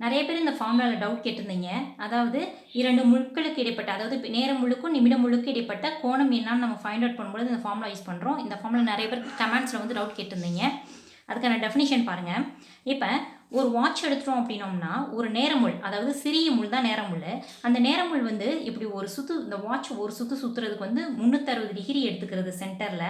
நிறைய பேர் இந்த ஃபார்முலாவில் டவுட் கேட்டிருந்தீங்க. அதாவது இரண்டு முழுக்களுக்கு இடைப்பட்ட அதாவது நேரம் முழுக்கும் நிமிடம் முழுக்க இடைப்பட்ட கோணம் என்னன்னு நம்ம ஃபைண்ட் அவுட் பண்ணும்போது இந்த ஃபார்முலா யூஸ் பண்ணுறோம் இந்த ஃபார்முலா நிறைய பேர் கமெண்ட்ஸில் வந்து டவுட் கேட்டிருந்தீங்க. அதுக்கான டெஃபினிஷன் பாருங்கள் இப்போ ஒரு வாட்ச் எடுத்துட்டோம் அப்படின்னோம்னா ஒரு நேரமுள் அதாவது சிறிய முள் தான் நேரமுள். அந்த நேரமுள் வந்து இப்படி ஒரு சுத்து இந்த வாட்ச் ஒரு சுற்று சுற்றுறதுக்கு வந்து முந்நூற்றறுபது டிகிரி எடுத்துக்கிறது சென்டரில்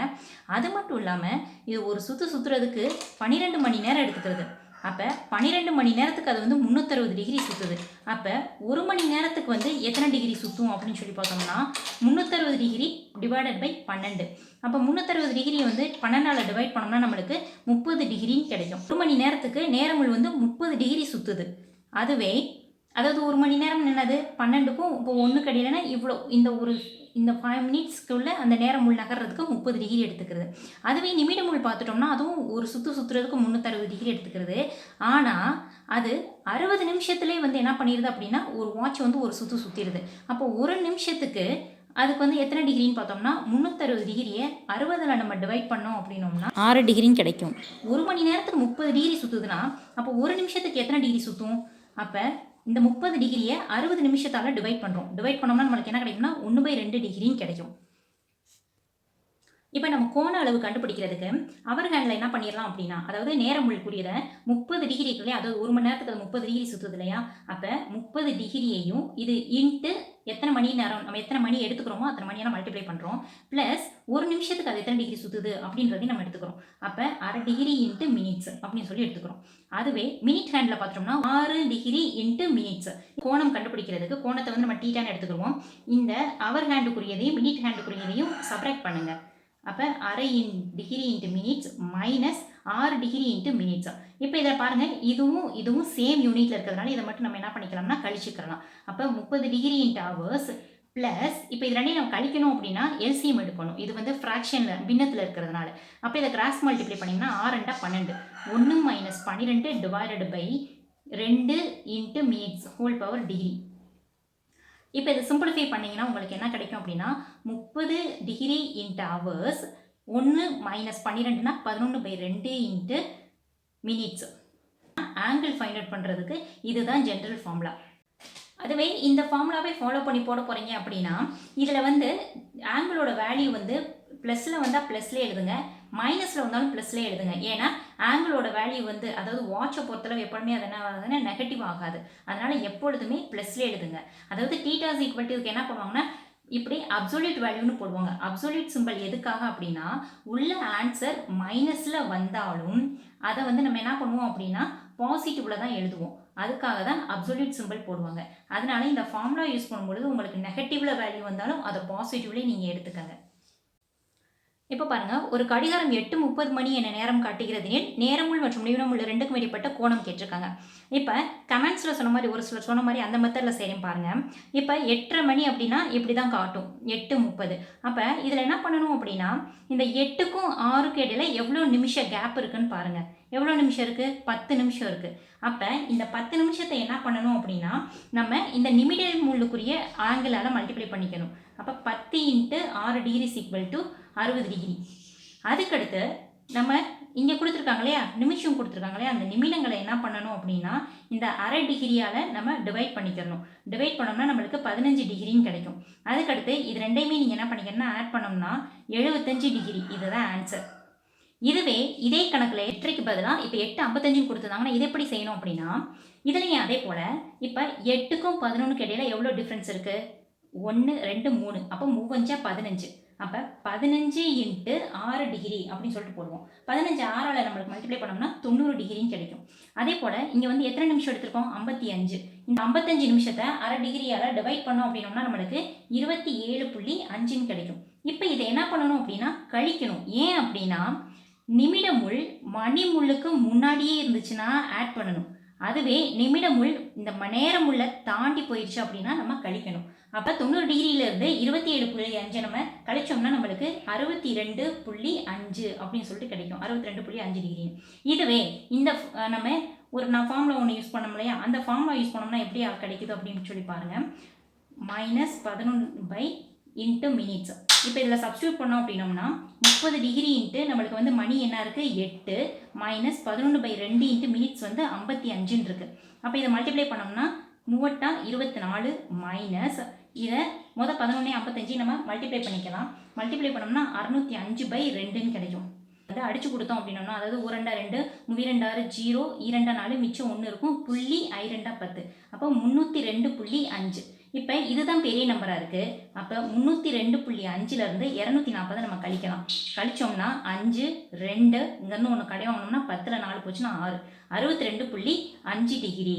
அது மட்டும் இல்லாமல் இது ஒரு சுற்று சுற்றுறதுக்கு பன்னிரெண்டு மணி நேரம் எடுத்துக்கிறது. அப்போ பன்னிரெண்டு மணி நேரத்துக்கு அது வந்து முந்நூற்றறுபது டிகிரி சுற்றுது அப்போ ஒரு மணி நேரத்துக்கு வந்து எத்தனை டிகிரி சுற்றும் அப்படின்னு சொல்லி பார்த்தோம்னா முந்நூற்றறுபது டிகிரி டிவைடட் பை பன்னெண்டு. அப்போ முந்நூற்றறுபது டிகிரி வந்து பன்னெண்டால் டிவைட் பண்ணோம்னா நம்மளுக்கு முப்பது டிகிரின்னு கிடைக்கும். ஒரு மணி நேரத்துக்கு நேரங்கள் வந்து முப்பது டிகிரி சுற்றுது அதுவே அதாவது ஒரு மணி நேரம் என்னது? பன்னெண்டுக்கும் இப்போ ஒன்று கிடையிலனா இவ்வளோ இந்த ஒரு இந்த ஃபைவ் மினிட்ஸ்க்குள்ள அந்த நேரம் முள் நகர்றதுக்கு முப்பது டிகிரி எடுத்துக்கிறது. அதுவே நிமிட முள் பார்த்துட்டோம்னா அதுவும் ஒரு சுற்று சுற்றுறதுக்கு முந்நூற்றறுபது டிகிரி எடுத்துக்கிறது. ஆனால் அது அறுபது நிமிஷத்துலேயே வந்து என்ன பண்ணிடுது அப்படின்னா ஒரு வாட்ச் வந்து ஒரு சுற்று சுற்றிடுது அப்போ ஒரு நிமிஷத்துக்கு அதுக்கு வந்து எத்தனை டிகிரின்னு பார்த்தோம்னா முந்நூற்றறுபது டிகிரியை அறுபதில் நம்ம டிவைட் பண்ணோம் அப்படின்னோம்னா ஆறு டிகிரின்னு கிடைக்கும். ஒரு மணி நேரத்துக்கு முப்பது டிகிரி சுற்றுதுன்னா அப்போ ஒரு நிமிஷத்துக்கு எத்தனை டிகிரி சுற்றும் அப்போ இந்த முப்பது டிகிரியை அறுபது நிமிஷத்தால் டிவைட் பண்ணுறோம் டிவைட் பண்ணோம்னா நம்மளுக்கு என்ன கிடைக்கும்னா ஒன்று பை ரெண்டு டிகிரின்னு கிடைக்கும். இப்போ நம்ம கோண அளவு கண்டுபிடிக்கிறதுக்கு அவர் ஹேண்டில் என்ன பண்ணிடலாம் அப்படின்னா அதாவது நேரம் கூடியதை முப்பது டிகிரி இருக்கு இல்லையா அதாவது ஒரு மணி நேரத்துக்கு அது முப்பது டிகிரி சுற்றுது இல்லையா? அப்போ முப்பது டிகிரியையும் இது இன்ட்டு எத்தனை மணி நேரம் நம்ம எத்தனை மணி எடுத்துக்கிறோமோ அத்தனை மணியெல்லாம் மல்டிப்ளை பண்ணுறோம் ப்ளஸ் ஒரு நிமிஷத்துக்கு அது எத்தனை டிகிரி சுற்றுது அப்படின்றதையும் நம்ம எடுத்துக்கிறோம். அப்போ அரை டிகிரி இன்ட்டு மினிட்ஸ் அப்படின்னு சொல்லி எடுத்துக்கிறோம். அதுவே மினிட் ஹேண்டில் பார்த்தோம்னா ஆறு டிகிரி இன்ட்டு மினிட்ஸ் கோணம் கண்டுபிடிக்கிறதுக்கு கோணத்தை வந்து நம்ம டீட்டான்னு எடுத்துக்கிறோம் இந்த அவர் ஹேண்டுக்குரியதையும் மினிட் ஹேண்டுக்குரியதையும் சப்ராக்ட் பண்ணுங்கள் அப்போ அரை in degree into minutes minus ஆறு டிகிரி இன்ட்டு மினிட்ஸ் இப்போ இதை பாருங்கள் இதுவும் இதுவும் சேம் யூனிட்டில் இருக்கிறதுனால இதை மட்டும் நம்ம என்ன பண்ணிக்கலாம்னா கழிச்சுக்கலாம். அப்போ முப்பது டிகிரி இன்ட்டு ஹவர்ஸ் ப்ளஸ் இப்போ இது ரெண்டையும் நம்ம கழிக்கணும் அப்படின்னா எல்சிஎம் எடுக்கணும். இது வந்து ஃப்ராக்ஷனில் பின்னத்தில் இருக்கிறதுனால. அப்போ இதை கிராஸ் மல்டிப்ளை பண்ணிங்கன்னா ஆறுண்டா பன்னெண்டு. ஒன்று மைனஸ் பன்னிரெண்டு டிவைடட் பை ரெண்டு into minutes whole power degree இப்போ இதை சிம்பிளிஃபை பண்ணிங்கன்னா உங்களுக்கு என்ன கிடைக்கும் அப்படின்னா முப்பது டிகிரி இன்ட்டு ஹவர்ஸ் ஒன்று மைனஸ் பன்னிரெண்டுனா பதினொன்று பை ரெண்டு into minutes angle find out பண்ணுறதுக்கு இதுதான் ஜென்ரல் ஃபார்முலா அதுவே இந்த ஃபார்முலாவே ஃபாலோ பண்ணி போட போகிறீங்க அப்படின்னா இதில் வந்து ஆங்கிளோட வேல்யூ வந்து ப்ளஸில் வந்தால் ப்ளஸ்லேயே எழுதுங்க. மைனஸில் வந்தாலும் ப்ளஸ்லேயே எழுதுங்க. ஏன்னா ஆங்கிளோட வேல்யூ வந்து அதாவது வாட்சை பொறுத்தளவு எப்பொழுதுமே அது என்ன ஆகுதுன்னா நெகட்டிவ் ஆகாது. அதனால் எப்பொழுதுமே ப்ளஸ்லேயே எழுதுங்க. அதாவது டீட்டாஸ் ஈக்குவல் என்ன பண்ணுவாங்கன்னா இப்படி அப்சொல்யூட் வேல்யூன்னு போடுவாங்க. அப்சொல்யூட் சிம்பிள் எதுக்காக அப்படின்னா உள்ள ஆன்சர் மைனஸில் வந்தாலும் அதை வந்து நம்ம என்ன பண்ணுவோம் அப்படின்னா பாசிட்டிவில் தான் எழுதுவோம். அதுக்காக தான் அப்சொல்யூட் சிம்பிள் போடுவாங்க. அதனால இந்த ஃபார்முலா யூஸ் பண்ணும்பொழுது உங்களுக்கு நெகட்டிவ்ல வேல்யூ வந்தாலும் அதை பாசிட்டிவ்லேயே நீங்கள் எடுத்துக்கங்க. இப்போ பாருங்கள் ஒரு கடிகாரம் எட்டு முப்பது மணி என நேரம் காட்டுகிறதெனில் நேரமுள் மற்றும் நிமிடமுள் ரெண்டுக்கும் இடைப்பட்ட கோணம் கேட்டிருக்காங்க. இப்போ கமெண்ட்ஸில் சொன்ன மாதிரி ஒரு சிலர் சொன்ன மாதிரி அந்த மெத்தடில் செய்கிறேன் பாருங்கள் இப்போ எட்டரை மணி அப்படின்னா இப்படி தான் காட்டும். எட்டு முப்பது. அப்போ இதில் என்ன பண்ணணும் அப்படின்னா இந்த எட்டுக்கும் ஆறுக்கும் இடையில எவ்வளோ நிமிஷம் கேப் இருக்குன்னு பாருங்கள் எவ்வளோ நிமிஷம் இருக்குது பத்து நிமிஷம் இருக்குது அப்போ இந்த பத்து நிமிஷத்தை என்ன பண்ணணும் அப்படின்னா நம்ம இந்த நிமிட முள்ளுக்குரிய ஆங்கிளால் மல்டிப்ளை பண்ணிக்கணும். அப்போ பத்து இன்ட்டு ஆறு டிகிரி சீக்வல் டு அறுபது டிகிரி அதுக்கடுத்து நம்ம இங்கே கொடுத்துருக்காங்க இல்லையா? நிமிஷம் கொடுத்துருக்காங்க இல்லையா? அந்த நிமிடங்களை என்ன பண்ணணும் அப்படின்னா இந்த அரை டிகிரியால் நம்ம டிவைட் பண்ணிக்கிறணும். டிவைட் பண்ணோம்னா நம்மளுக்கு பதினஞ்சு டிகிரின்னு கிடைக்கும். அதுக்கடுத்து இது ரெண்டையுமே நீங்கள் என்ன பண்ணிக்கணும்னா ஆட் பண்ணோம்னா எழுபத்தஞ்சு டிகிரி இதுதான் ஆன்சர் இதுவே இதே கணக்கில் எட்டரைக்கு பதிலாக இப்போ எட்டு ஐம்பத்தஞ்சுன்னு கொடுத்துருந்தாங்கன்னா இது எப்படி செய்யணும் அப்படின்னா இதுலேயும் அதே போல் இப்போ எட்டுக்கும் பதினொன்றுக்கு இடையில எவ்வளோ டிஃப்ரென்ஸ் இருக்குது ஒன்று ரெண்டு மூணு. அப்போ மூவஞ்சா பதினஞ்சு. அப்போ பதினஞ்சு இன்ட்டு ஆறு டிகிரி அப்படின்னு சொல்லிட்டு போடுவோம். பதினஞ்சு ஆறால் நம்மளுக்கு மல்டிப்ளை பண்ணோம்னா தொண்ணூறு டிகிரின்னு கிடைக்கும். அதே போல் இங்கே வந்து எத்தனை நிமிஷம் எடுத்திருக்கோம்? ஐம்பத்தி அஞ்சு. இந்த ஐம்பத்தஞ்சு நிமிஷத்தை அரை டிகிரியால் டிவைட் பண்ணோம் அப்படின்னோம்னா நம்மளுக்கு இருபத்தி ஏழு புள்ளி அஞ்சுன்னு கிடைக்கும். இப்போ இதை என்ன பண்ணணும் அப்படின்னா கழிக்கணும். ஏன் அப்படின்னா நிமிடமுள் மணிமுள்ளுக்கு முன்னாடியே இருந்துச்சுன்னா ஆட் பண்ணணும். அதுவே நிமிடமுள் இந்த ம நேரமுள்ள தாண்டி போயிடுச்சு அப்படின்னா நம்ம கழிக்கணும். அப்போ தொண்ணூறு டிகிரியிலேருந்து இருபத்தி ஏழு புள்ளி அஞ்சு நம்ம கழிச்சோம்னா நம்மளுக்கு அறுபத்தி ரெண்டு புள்ளி அஞ்சு அப்படின்னு சொல்லிட்டு கிடைக்கும். அறுபத்தி ரெண்டு புள்ளி அஞ்சு டிகிரி இதுவே இந்த நம்ம ஒரு நான் ஃபார்முலா ஒன்று யூஸ் பண்ணோம் இல்லையா? அந்த ஃபார்முலா யூஸ் பண்ணோம்னா எப்படி கிடைக்குது அப்படின்னு சொல்லி பாருங்கள் மைனஸ் பதினொன்று பை இன்ட்டு மினிட்ஸ் இப்போ இதில் சப்ஸ்டியூட் பண்ணோம் அப்படின்னோம்னா முப்பது டிகிரி இன்ட்டு நம்மளுக்கு வந்து மணி என்ன இருக்குது எட்டு மைனஸ் பதினொன்று பை ரெண்டு இன்ட்டு மினிட்ஸ் வந்து ஐம்பத்தி அஞ்சுன்னு இருக்குது அப்போ இதை மல்டிப்ளை பண்ணோம்னா மூவட்டா இருபத்தி நாலு மைனஸ் இதை மொதல் பதினொன்னே ஐம்பத்தஞ்சு நம்ம மல்டிப்ளை பண்ணிக்கலாம். மல்டிப்ளை பண்ணோம்னா அறுநூத்தி அஞ்சு பை ரெண்டுன்னு கிடைக்கும். அதை அடிச்சு கொடுத்தோம் அப்படின்னோம்னா அதாவது உரண்டா ரெண்டு முவிரெண்டாறு ஜீரோ இரண்டா நாலு மிச்சம் ஒன்று இருக்கும். புள்ளி ஐரெண்டா பத்து. அப்போ முந்நூற்றி ரெண்டு புள்ளி அஞ்சு. இப்போ இதுதான் பெரிய நம்பராக இருக்குது அப்போ முந்நூற்றி ரெண்டு புள்ளி அஞ்சுலேருந்து இரநூத்தி நாற்பதை நம்ம கழிக்கலாம். கழிச்சோம்னா அஞ்சு ரெண்டு இங்கேருந்து ஒன்று கடை வாங்கினோம்னா பத்தில் நாலு போச்சுன்னா ஆறு. அறுபத்தி ரெண்டு புள்ளி அஞ்சு டிகிரி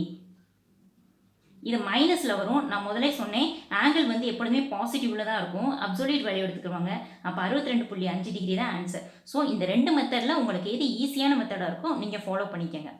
இது மைனஸில் வரும். நான் முதலே சொன்னேன். ஆங்கிள் வந்து எப்பொழுதுமே பாசிட்டிவில் தான் இருக்கும். அப்சொல்யூட் வேல்யூ எடுத்துக்குவாங்க அப்போ அறுபத்தி ரெண்டு புள்ளி அஞ்சு டிகிரி தான் ஆன்சர் ஸோ இந்த ரெண்டு மெத்தடில் உங்களுக்கு எது ஈஸியான மெத்தடாக இருக்கோ நீங்கள் ஃபாலோ பண்ணிக்கங்க.